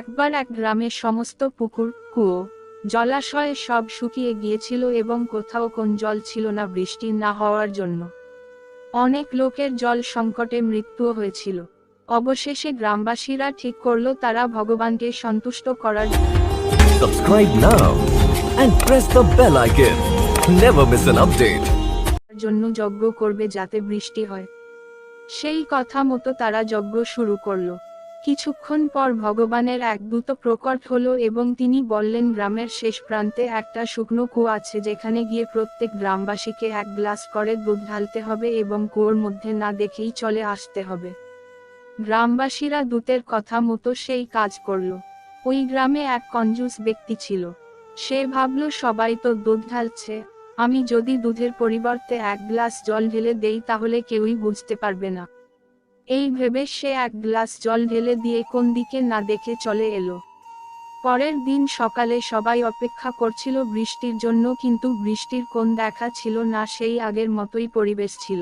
একবার এক গ্রামের সমস্ত পুকুর কুয়ো জলাশয়ে সব শুকিয়ে গিয়েছিল এবং কোথাও কোন জল ছিল না বৃষ্টি না হওয়ার জন্য। অনেক লোকের জল সংকটে মৃত্যুও হয়েছিল। অবশেষে গ্রামবাসীরা ঠিক করল তারা ভগবানকে সন্তুষ্ট করার. জন্য যজ্ঞ করবে যাতে বৃষ্টি হয়। সেই কথা মতো তারা যজ্ঞ শুরু করল। কিছুক্ষণ পর ভগবানের এক দূত প্রকট হলো এবং তিনি বললেন, গ্রামের শেষ প্রান্তে একটা শুকনো কুয়ো আছে যেখানে গিয়ে প্রত্যেক গ্রামবাসীকে এক গ্লাস করে দুধ ঢালতে হবে এবং কুয়োর মধ্যে না দেখেই চলে আসতে হবে। গ্রামবাসীরা দূতের কথা মতো সেই কাজ করল। ওই গ্রামে এক কঞ্জুস ব্যক্তি ছিল। সে ভাবল, সবাই তো দুধ ঢালছে। আমি যদি দুধের পরিবর্তে এক গ্লাস জল ঢেলে দেই, তাহলে কেউই বুঝতে পারবে না। এই ভেবে সে এক গ্লাস জল ঢেলে দিয়ে কোন দিকে না দেখে চলে এলো। পরের দিন সকালে সবাই অপেক্ষা করছিল বৃষ্টির জন্য, কিন্তু বৃষ্টির কোন দেখা ছিল না, সেই আগের মতোই পরিবেশ ছিল।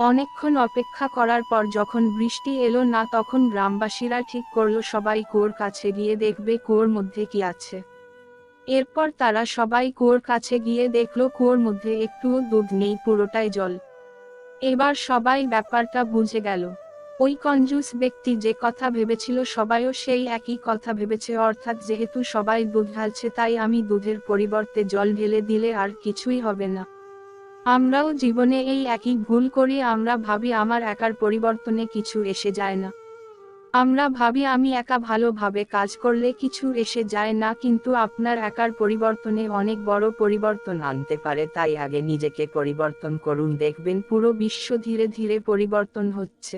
অনেকক্ষণ অপেক্ষা করার পর যখন বৃষ্টি এলো না, তখন গ্রামবাসীরা ঠিক করল, সবাই কুয়োর কাছে গিয়ে দেখবে কুয়োর মধ্যে কি আছে। এরপর তারা সবাই কুয়োর কাছে গিয়ে দেখল, কুয়োর মধ্যে একটুও দুধ নেই, পুরোটাই জল। এবার সবাই ব্যাপারটা বুঝে গেল। ওই কঞ্জুস ব্যক্তি যে কথা ভেবেছিল সবাইও সেই একই কথা ভেবেছে, অর্থাৎ যেহেতু সবাই দুধ ঢালছে তাই আমি দুধের পরিবর্তে জল ঢেলে দিলে আর কিছুই হবে না। আমরাও জীবনে এই একই ভুল করি, আমরা ভাবি আমার একার পরিবর্তনে কিছু এসে যায় না। আমরা ভাবি আমি একা ভালোভাবে কাজ করলে কিছু এসে যায় না, কিন্তু আপনার একার পরিবর্তনে অনেক বড় পরিবর্তন আনতে পারে, তাই আগে নিজেকে পরিবর্তন করুন। দেখবেন পুরো বিশ্ব ধীরে ধীরে পরিবর্তন হচ্ছে।